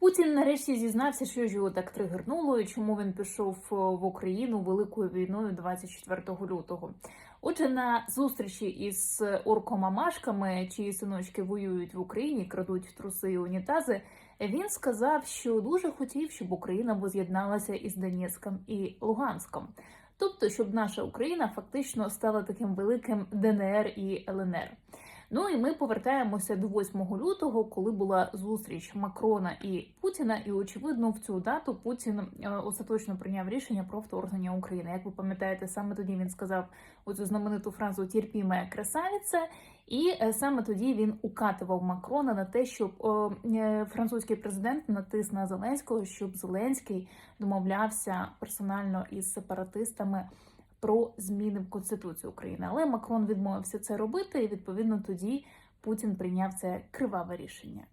Путін нарешті зізнався, що ж його так тригернуло, і чому він пішов е, в Україну великою війною 24 лютого. Отже, на зустрічі із оркомамашками, чиї синочки воюють в Україні, крадуть труси і унітази. Він сказав, що дуже хотів, щоб Україна воз'єдналася із Донецьком і Луганськом. Тобто, щоб наша Україна фактично стала таким великим ДНР і ЛНР. Ну і ми повертаємося до 8 лютого, коли була зустріч Макрона і Путіна. І очевидно, в цю дату Путін е, остаточно прийняв рішення про вторгнення України. Як ви пам'ятаєте, саме тоді він сказав оцю знамениту фразу «Терпіме красавіця», і е, саме тоді він укатував Макрона на те, щоб е, французький президент натис на Зеленського, щоб Зеленський домовлявся персонально із сепаратистами про зміни в Конституцію України. Але Макрон відмовився це робити, і відповідно тоді Путін прийняв це криваве рішення.